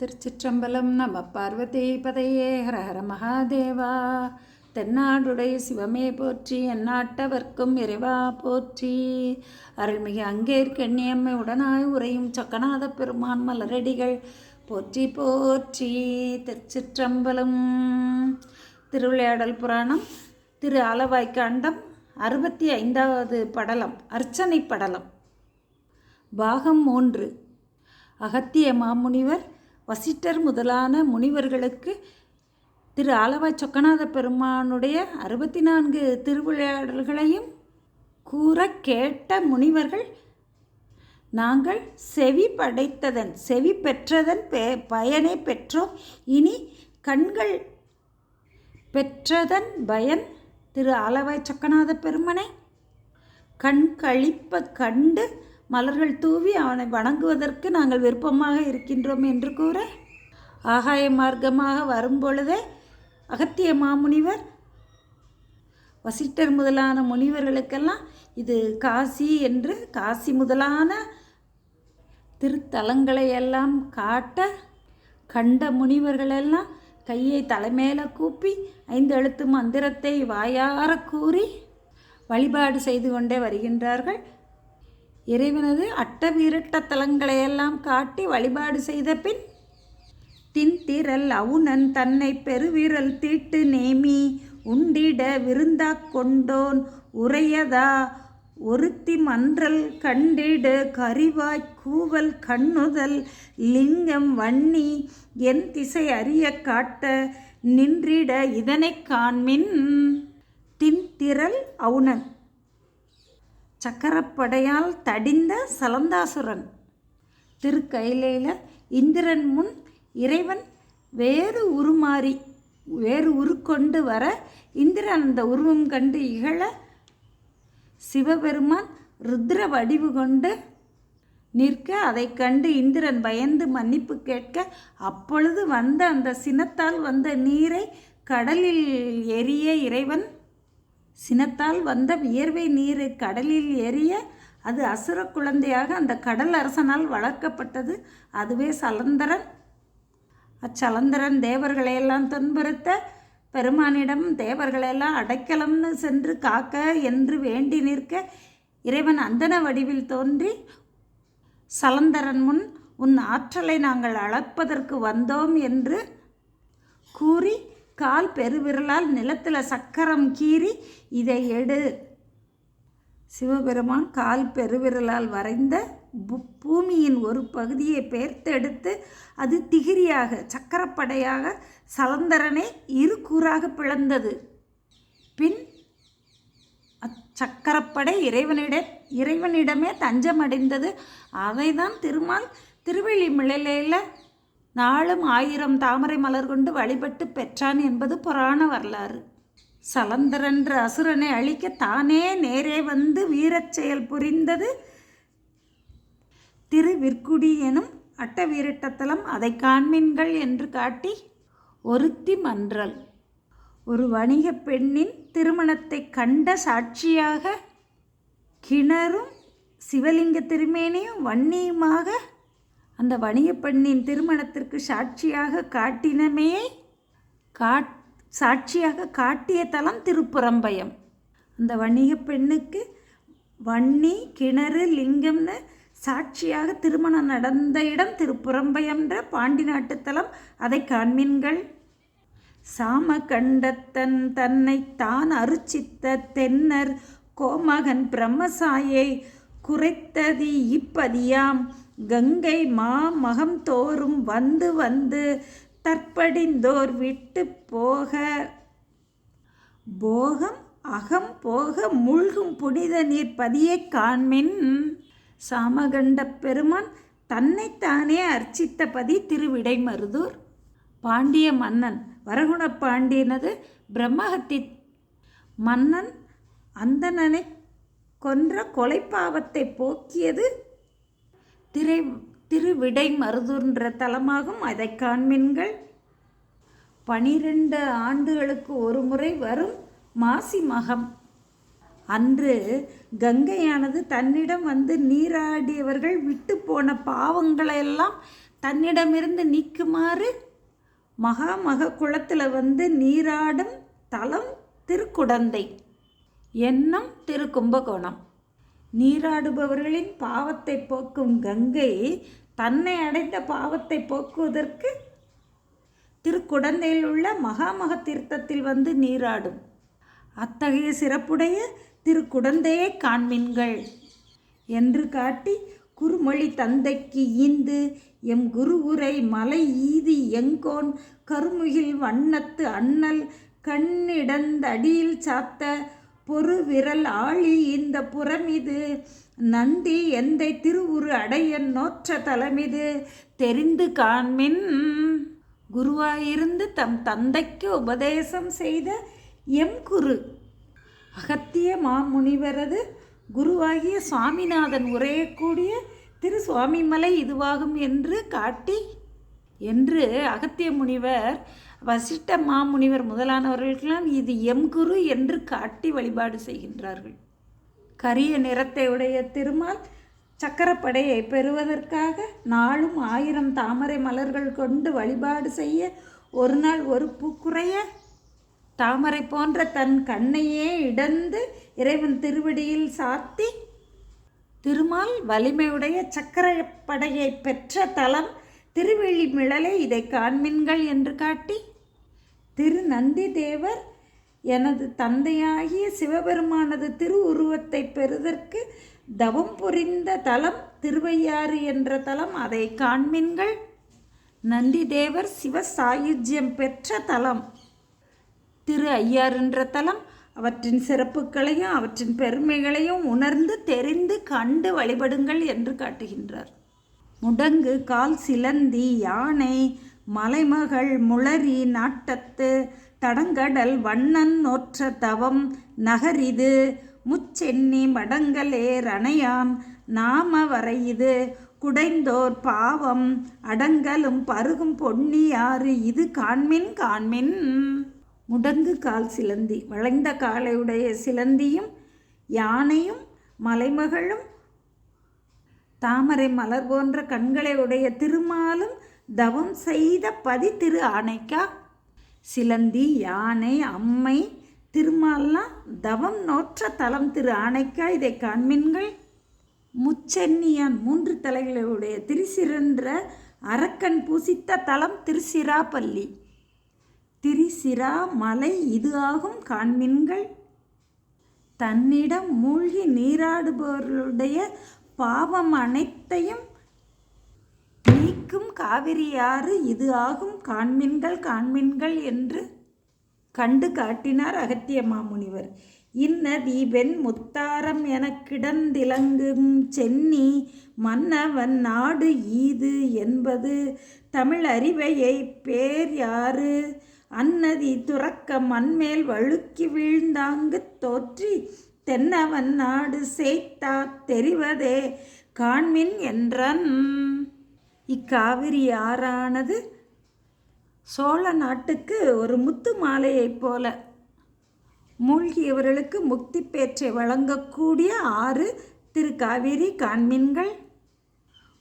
திருச்சிற்றம்பலம் நம பார்வதி பதையே ஹர ஹர மகாதேவா. தென்னாடுடைய சிவமே போற்றி எந்நாட்டவர்க்கும் இறைவா போற்றி. அருள்மிகு அங்கேற்கண்ணியம்மை உடனாய் உரையும் சொக்கநாத பெருமான் மலரடிகள் போற்றி போற்றி. திருச்சிற்றம்பலம். திருவிளையாடல் புராணம் திரு ஆலவாய்க்காண்டம் அறுபத்தி ஐந்தாவது படலம் அர்ச்சனை படலம். பாகம் மூன்று. அகத்திய மாமுனிவர் வசிட்டர் முதலான முனிவர்களுக்கு திரு ஆலவாய் சொக்கநாத பெருமானுடைய அறுபத்தி நான்கு திருவிளையாடல்களையும் கூற கேட்ட முனிவர்கள் நாங்கள் செவி படைத்ததன் செவி பெற்றதன் பெ பயனை பெற்றோம். இனி கண்கள் பெற்றதன் பயன் திரு ஆலவாய் சொக்கநாத பெருமனை கண் கழிப்ப கண்டு மலர்கள் தூவி அவனை வணங்குவதற்கு நாங்கள் விருப்பமாக இருக்கின்றோம் என்று கூற ஆகாய மார்க்கமாக வரும்பொழுதே அகத்திய மாமுனிவர் வசிட்டர் முதலான முனிவர்களுக்கெல்லாம் இது காசி என்று காசி முதலான திருத்தலங்களை எல்லாம் காட்ட கண்ட முனிவர்களெல்லாம் கையை தலைமேல கூப்பி ஐந்து எழுத்து மந்திரத்தை வாயார கூறி வழிபாடு செய்து கொண்டே வருகின்றார்கள். இறைவனது அட்டவீரட்ட தலங்களையெல்லாம் காட்டி வழிபாடு செய்த பின் தின்திரல் அவுணன் தன்னை பெருவிரல் தீட்டு நேமி உண்டிட விருந்தாக் கொண்டோன் உரையதா ஒருத்தி மன்றல் கண்டிடு கரிவாய் கூவல் கண்ணுதல் லிங்கம் வன்னி என் திசை அறிய காட்ட நின்றிட இதனைக் காண்மின் தின்திரல் அவுணன். சக்கரப்படையால் தடிந்த சலந்தாசுரன். திருக்கையிலையில் இந்திரன் முன் இறைவன் வேறு உருமாறி வேறு உருக்கொண்டு வர இந்திரன் அந்த உருவம் கண்டு இகழ சிவபெருமான் ருத்ர வடிவு கொண்டு நிற்க அதை கண்டு இந்திரன் பயந்து மன்னிப்பு கேட்க அப்பொழுது வந்த அந்த சினத்தால் வந்த நீரை கடலில் எரிய இறைவன் சினத்தால் வந்த வியர்வை நீரை கடலில் எரிய அது அசுர குழந்தையாக அந்த கடல் அரசனால் வளர்க்கப்பட்டது. அதுவே சலந்தரன். அச்சலந்தரன் தேவர்களையெல்லாம் துன்புறுத்த பெருமானிடம் தேவர்களெல்லாம் அடைக்கலம்னு சென்று காக்க என்று வேண்டி நிற்க இறைவன் அந்தன வடிவில் தோன்றி சலந்தரன் முன் உன் ஆற்றலை நாங்கள் அளப்பதற்கு வந்தோம் என்று கூறி கால் பெருவிரலால் நிலத்தில் சக்கரம் கீறி இதை எடு. சிவபெருமான் கால் பெருவிரலால் வரைந்த பூமியின் ஒரு பகுதியை பெயர்த்தெடுத்து அது திகிரியாக சக்கரப்படையாக சலந்தரனை இரு கூறாக பிளந்தது. பின் அச்சக்கரப்படை இறைவனிட இறைவனிடமே தஞ்சமடைந்தது. அதை தான் திருமால் திருவள்ளி மிளலையில் நாளும் ஆயிரம் தாமரை மலர் கொண்டு வழிபட்டு பெற்றான் என்பது புராண வரலாறு. சலந்தரன்ற அசுரனை அழிக்க தானே நேரே வந்து வீரச் செயல் புரிந்தது. திருவிற்குடி எனும் அட்ட வீரட்டத்தலம் அதை காண்மீன்கள் என்று காட்டி ஒருத்தி மன்றல். ஒரு வணிக பெண்ணின் திருமணத்தை கண்ட சாட்சியாக கிணறும் சிவலிங்க திருமேனியும் வன்னியுமாக அந்த வணிக பெண்ணின் திருமணத்திற்கு சாட்சியாக காட்டினமே காட் சாட்சியாக காட்டிய தலம் திருப்புறம்பயம். அந்த வணிக பெண்ணுக்கு வன்னி கிணறு லிங்கம்னு சாட்சியாக திருமணம் நடந்த இடம் திருப்புறம்பயம்ன்ற பாண்டி நாட்டுத்தலம் அதை காண்மீன்கள் சாம கண்டத்தன் தன்னை தான் அருச்சித்த தென்னர் கோமகன் பிரம்மசாயை குறைத்ததி இப்பதியாம். கங்கை மாமகம் தோறும் வந்து வந்து தற்படிந்தோர் விட்டு போக. போகம் அகம் போக மூழ்கும் புனித நீர் பதியை காண்மின். சாமகண்ட பெருமான் தன்னைத்தானே அர்ச்சித்த பதி திருவிடைமருதூர் பாண்டிய மன்னன் வரகுண பாண்டியனது பிரம்மஹத்தி மன்னன் அந்தனனை கொன்ற கொலைப்பாவத்தை போக்கியது திரை திருவிடை மருதுன்ற தலமாகும் அதை காண்மின்கள். பனிரெண்டு ஆண்டுகளுக்கு ஒரு முறை வரும் மாசி மகம். அன்று கங்கையானது தன்னிடம் வந்து நீராடியவர்கள் விட்டு போன பாவங்களையெல்லாம் தன்னிடமிருந்து நீக்குமாறு மகாமக குளத்தில் வந்து நீராடும் தலம் திருக்குடந்தை. என்னும் திரு கும்பகோணம் நீராடுபவர்களின் பாவத்தை போக்கும் கங்கை தன்னை அடைந்த பாவத்தை போக்குவதற்கு திருக்குடந்தையில் உள்ள மகாமக தீர்த்தத்தில் வந்து நீராடும். அத்தகைய சிறப்புடைய திருக்குடந்தையை காண்மின்கள் என்று காட்டி குறுமொழி தந்தைக்கு ஈந்து எம் குருவுரை மலை ஈதி எங்கோன் கருமுகில் வண்ணத்து அண்ணல் கண்ணிடந்தடியில் சாத்த பொறு விரல் ஆழி இந்த புறமிது. நந்தி எந்தை திருவுரு அடைய நோற்ற தலமிது. தெரிந்து காண்மின். குருவாயிருந்து தம் தந்தைக்கு உபதேசம் செய்த எம் குரு அகத்திய மாமுனிவரது குருவாகிய சுவாமிநாதன் உரையக்கூடிய திரு சுவாமிமலை இதுவாகும் என்று காட்டி. என்று அகத்திய முனிவர் வசிட்ட மாமுனிவர் முதலானவர்களுக்கெல்லாம் இது எம் குரு என்று காட்டி வழிபாடு செய்கின்றார்கள். கரிய நிறத்தை உடைய திருமால் சக்கரப்படையை பெறுவதற்காக நாளும் ஆயிரம் தாமரை மலர்கள் கொண்டு வழிபாடு செய்ய ஒரு நாள் ஒரு பூக்குறைய தாமரை போன்ற தன் கண்ணையே இடந்து இறைவன் திருவடியில் சாத்தி திருமால் வலிமையுடைய சக்கரப்படையை பெற்ற தலம் திருவெளிமிழலை இதை காண்மின்கள் என்று காட்டி திரு நந்தி தேவர் எனது தந்தையாகிய சிவபெருமானது திருவுருவத்தை பெறுதற்கு தவம் புரிந்த தலம் திருவையாறு என்ற தலம் அதை காண்மின்கள். நந்தி தேவர் சிவ சாயுஜ்யம் பெற்ற தலம். திரு ஐயார் என்ற தலம். அவற்றின் சிறப்புகளையும் அவற்றின் பெருமைகளையும் உணர்ந்து தெரிந்து கண்டு வழிபடுங்கள் என்று காட்டுகின்றார். முடங்கு கால் சிலந்தி யானை மலைமகள் முளரி நாட்டத்து தடங்கடல் வண்ணன் நோற்ற தவம் நகரிது. முச்சென்னி மடங்கலே ரணையாம் நாம வரையுது. குடைந்தோர் பாவம் அடங்கலும் பருகும் பொன்னியாறு இது காண்மின் காண்மின். முடங்கு கால் சிலந்தி வளைந்த காலையுடைய சிலந்தியும் யானையும் மலைமகளும் தாமரை மலர் போன்ற கண்களை உடைய திருமாலும் தவம் செய்த பதி திரு ஆனைக்கா? சிலந்தி யானை அம்மை திருமால்லாம் தவம் நோற்ற தலம் திரு ஆனைக்கா இதை காண்மின்கள் முச்சென்னியான் மூன்று தலைகளுடைய திருசிறன்ற அரக்கன் பூசித்த தலம் திருசிராப்பள்ளி. திரிசிரா மலை இது ஆகும் காண்மின்கள் தன்னிடம் மூழ்கி நீராடுபவர்களுடைய பாவம் அனைத்தையும் நீக்கும் காவிரியாறு இது ஆகும் காண்மின்கள் காண்மின்கள் என்று கண்டு காட்டினார் அகத்திய மாமுனிவர். இந்நதீபெண் முத்தாரம் என கிடந்திலங்கும் சென்னி மன்னவன் நாடு ஈது என்பது தமிழ் அறிவையை பேர் யாரு? அந்நதி துறக்க மண்மேல் வழுக்கி வீழ்ந்தாங்கு தோற்றி தென்னவன் நாடு செய்தா தெரிவதே காண்மின் என்றன். இக்காவிரி ஆறானது சோழ நாட்டுக்கு ஒரு முத்து மாலையைப் போல. மூழ்கியவர்களுக்கு முக்தி பேற்றை வழங்கக்கூடிய ஆறு திரு காவிரி காண்மின்கள்.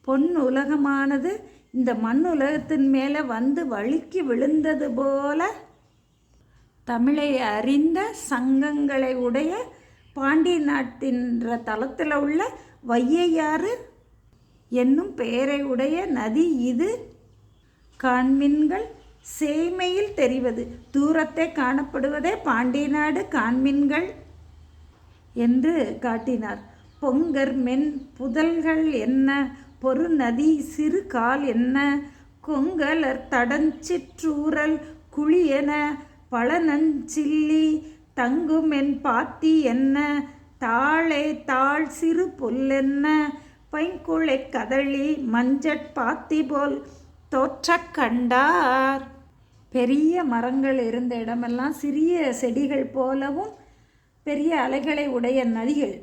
பொன் உலகமானது இந்த மண் உலகத்தின் மேலே வந்து வழுக்கி விழுந்தது போல. தமிழை அறிந்த சங்கங்களை உடைய பாண்டிய நாட்டின்ற தளத்தில் உள்ள வையையாறு என்னும் பெயரை உடைய நதி இது. காண்மின்கள் சேமையில் தெரிவது. தூரத்தை காணப்படுவதே பாண்டிய நாடு காண்மின்கள் என்று காட்டினார். பொங்கர் மென் புதல்கள் என்ன? பொறு நதி சிறு கால் என்ன? கொங்கலர் தடஞ்சிற்றூரல் குழியென பழநஞ்சில்லி தங்குமென் பாத்தி என்ன? தாளே தாழ் சிறு பொல்லென்ன பைங்குளை கதழி மஞ்சட் பாத்தி போல் தோற்றக் கண்டார். பெரிய மரங்கள் இருந்த இடமெல்லாம் சிறிய செடிகள் போலவும் பெரிய அலைகளை உடைய நதிகள்.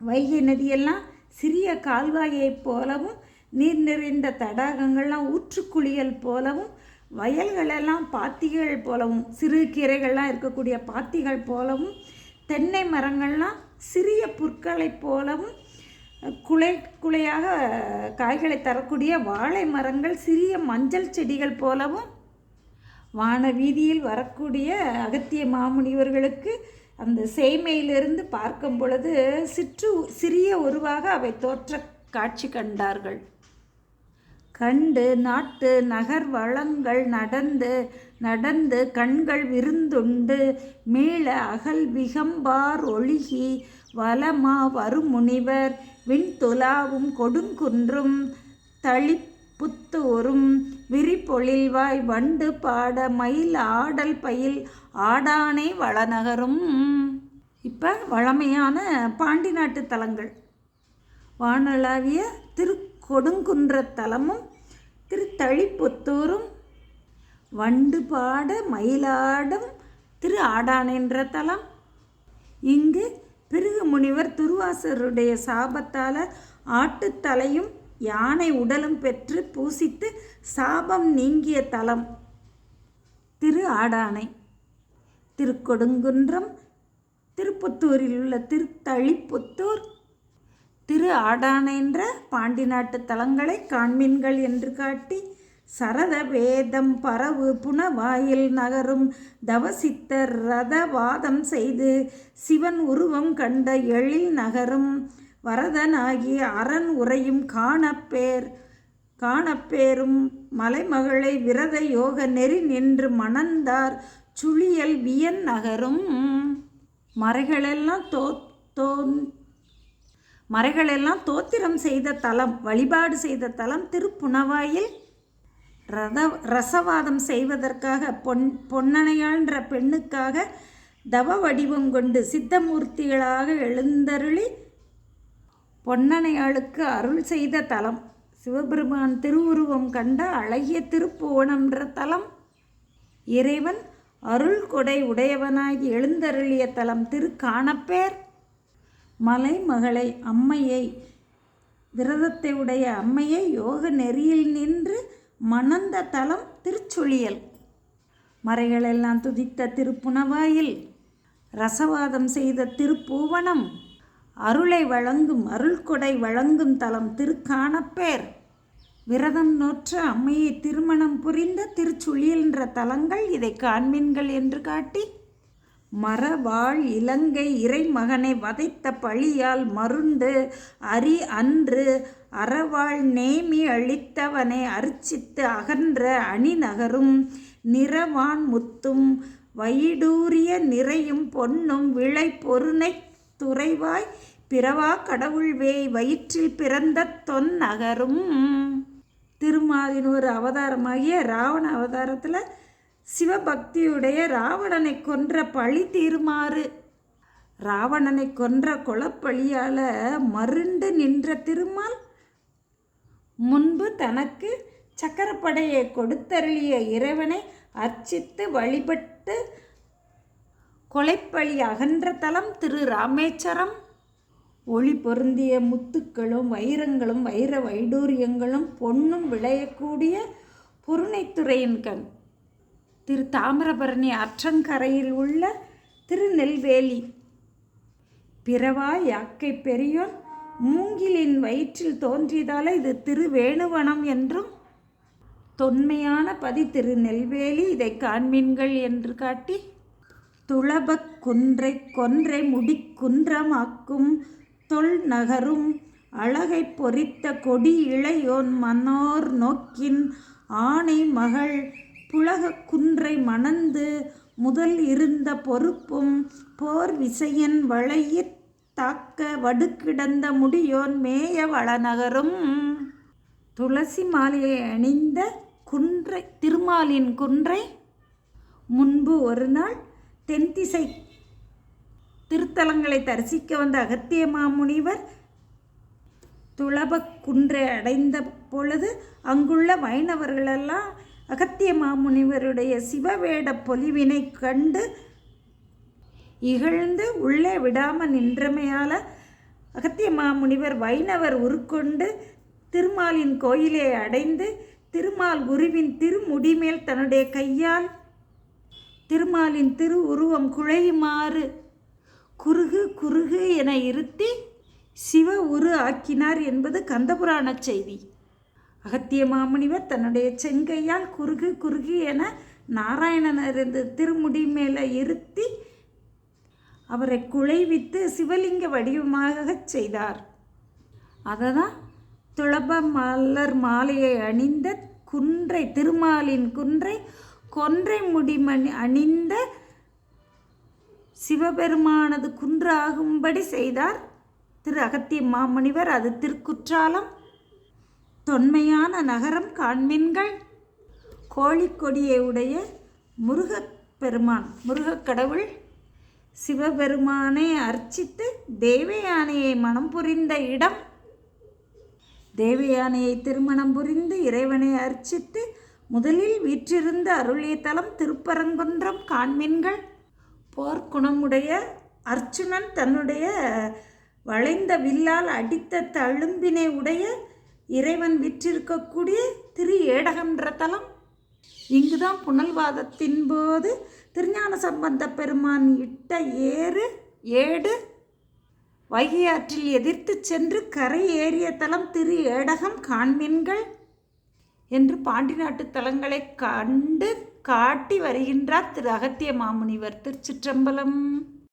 வைகை நதியெல்லாம் சிறிய கால்வாயைப் போலவும் நீர் நிறைந்த தடாகங்கள்லாம் ஊற்றுக்குளியல் போலவும் வயல்களெல்லாம் பாத்திகள் போலவும் சிறு கீரைகள்லாம் இருக்கக்கூடிய பாத்திகள் போலவும் தென்னை மரங்கள்லாம் சிறிய புற்களைப் போலவும் குலை குலையாக காய்களை தரக்கூடிய வாழை மரங்கள் சிறிய மஞ்சள் செடிகள் போலவும் வான வீதியில் வரக்கூடிய அகத்திய மாமுனிவர்களுக்கு அந்த சேமையிலிருந்து பார்க்கும் பொழுது சிற்று சிறிய உருவாக அவை தோற்ற காட்சி கண்டார்கள். கண்டு நாட்டு நகர் வளங்கள் நடந்து நடந்து கண்கள் விருந்துண்டு மீள அகல் விகம்பார் ஒழுகி வலமா வருமுனிவர் விண்துலாவும் கொடுங்குன்றும் தளிப்புத்தோறும் விரிபொழில்வாய் வண்டு பாட மயில் ஆடல் பயில் ஆடானை வளநகரும். இப்போ வழமையான பாண்டி நாட்டு தலங்கள். வானளாவிய திருக்கொடுங்குன்ற தலமும் திருத்தளிப்புத்தூரும் வண்டு பாட மயிலாடும் திரு ஆடான் என்ற தலம். இங்கு பிருகு முனிவர் துர்வாசருடைய சாபத்தால் ஆட்டுத்தலையும் யானை உடலும் பெற்று பூசித்து சாபம் நீங்கிய தலம். திரு ஆடானை திருக்கொடுங்குன்றம் திருப்புத்தூரில் உள்ள திருத்தளிப்புத்தூர் திரு ஆடானை என்ற பாண்டி நாட்டு தலங்களை காண்மீன்கள் என்று காட்டி சரத வேதம் பரவு புனவாயில் நகரும் தவசித்தர் ரதவாதம் செய்து சிவன் உருவம் கண்ட எழில் நகரும் வரதனாகி அரண் உரையும் காணப்பேர் காணப்பேரும் மலைமகளை விரத யோக நெறி நின்று மணந்தார் சுழியல் வியன் நகரும். மறைகளெல்லாம் தோ தோன் மறைகளெல்லாம் தோத்திரம் செய்த தலம் வழிபாடு செய்த தலம் திருப்புணவாயில் ரத ரசவாதம் செய்வதற்காக பொன் பொன்னணையான்ற பெண்ணுக்காக தவ வடிவம் கொண்டு சித்தமூர்த்திகளாக எழுந்தருளி பொன்னணையாளுக்கு அருள் செய்த தலம். சிவபெருமான் திருவுருவம் கண்ட அழகிய திருப்புவனம்ன்ற தலம். இறைவன் அருள் கொடை உடையவனாகி எழுந்தருளிய தலம். திரு காணப்பேர் மலைமகளை அம்மையை விரதத்தை உடைய அம்மையை யோக நெறியில் நின்று மணந்த தலம் திருச்சொழியல். மறைகளெல்லாம் துதித்த திருப்புணவாயில் ரசவாதம் செய்த திருப்பூவனம் அருளை வழங்கும் அருள்கொடை வழங்கும் தலம் திருக்கானப்பேர். விரதம் நோற்ற அம்மையை திருமணம் புரிந்த திருச்சுழியல் என்ற தலங்கள் இதை காண்மீன்கள் என்று காட்டி மரவாழ் இலங்கை இறைமகனை வதைத்த பழியால் மருண்டு அரி அன்று அறவாள் நேமி அழித்தவனை அர்ச்சித்து அகன்ற அணி நகரும் நிறவான் முத்தும் வயிடூரிய நிறையும் பொன்னும் விளை பொருணை துறைவாய் பிறவா கடவுள் வேய் வயிற்றில் பிறந்த தொன் நகரும். திருமாலின் ஒரு அவதாரமாகிய ராவண அவதாரத்தில் சிவபக்தியுடைய ராவணனை கொன்ற பழி தீருமாறு. ராவணனை கொன்ற கொலப்பழியால் மருண்டு நின்ற திருமால் முன்பு தனக்கு சக்கரப்படையை கொடுத்தருளிய இறைவனை அர்ச்சித்து வழிபட்டு கொலைப்பழி அகன்ற தலம் திரு ராமேஸ்வரம் ஒளி பொருந்திய முத்துக்களும் வைரங்களும் வைர வைடூரியங்களும் பொன்னும் விளையக்கூடிய பொருணைத்துறையின் கண். திரு தாமிரபரணி அற்றங்கரையில் உள்ள திருநெல்வேலி. பிறவா யாக்கை பெரியோன் மூங்கிலின் வயிற்றில் தோன்றியதால் இது திருவேணுவனம் என்றும் தொன்மையான பதி திருநெல்வேலி இதை காண்மீன்கள் என்று காட்டி துளபக் குன்றை கொன்றை முடிக்குன்றமாக்கும் தொல் நகரும் அழகை பொறித்த கொடி இளையோன் மனோர் நோக்கின் ஆணை மகள் புலக குன்றை மணந்து முதல் இருந்த பொறுப்பும் போர் விசையன் வளையிற் தாக்க வடுக்கிடந்த முடியோன் மேய வளநகரும். துளசி மாலையை அணிந்த குன்றை திருமாலின் குன்றை. முன்பு ஒரு நாள் தென்திசை திருத்தலங்களை தரிசிக்க வந்த அகத்திய மாமுனிவர் துளபக் குன்றை அடைந்த பொழுது அங்குள்ள வைணவர்களெல்லாம் அகத்திய மாமுனிவருடைய சிவவேட பொலிவினை கண்டு இகழ்ந்து உள்ளே விடாமல் நின்றமையால் அகத்திய மாமுனிவர் வைணவர் உருக்கொண்டு திருமாலின் கோயிலை அடைந்து திருமால் குருவின் திருமுடிமேல் தன்னுடைய கையால் திருமாலின் திரு உருவம் குழையுமாறு குறுகு குறுகு என இருத்தி சிவ உரு ஆக்கினார் என்பது கந்தபுராண செய்தி. அகத்திய மாமுனிவர் தன்னுடைய செங்கையால் குறுகு குறுகு என நாராயணனரது திருமுடி மேலே இருத்தி அவரை குழைவித்து சிவலிங்க வடிவமாகச் செய்தார். அதை தான் துளப மலர் மாலையை அணிந்த குன்றை திருமாலின் குன்றை கொன்றை முடிமணி அணிந்த சிவபெருமானது குன்றாகும்படி செய்தார். திரு அகத்திய மாமுனிவர் அது திருக்குற்றாலம் தொன்மையான நகரம் காண்மின்கள் கோழிக்கொடியை உடைய முருகப் பெருமான் முருகக் கடவுள் சிவபெருமானை அர்ச்சித்து தேவயானையை மனம் புரிந்த இடம். தேவயானையை திருமணம் புரிந்து இறைவனை அர்ச்சித்து முதலில் வீற்றிருந்த அருளிய தலம் திருப்பரங்குன்றம் காண்மின்கள் போர்க்குணமுடைய அர்ச்சுனன் தன்னுடைய வளைந்த வில்லால் அடித்த தழும்பினை உடைய இறைவன் விற்றிருக்கக்கூடிய திரு ஏடகன்ற தலம். இங்குதான் புனல்வாதத்தின் போது திருஞான சம்பந்த பெருமான் இட்ட ஏறு ஏடு வைகை ஆற்றில் எதிர்த்து சென்று கரை ஏறிய தலம் திரு ஏடகம் காண்மின்கள் என்று பாண்டி நாட்டு தலங்களை கண்டு காட்டி வருகின்றார் திரு அகத்திய மாமுனிவர் திருச்சிற்றம்பலம்.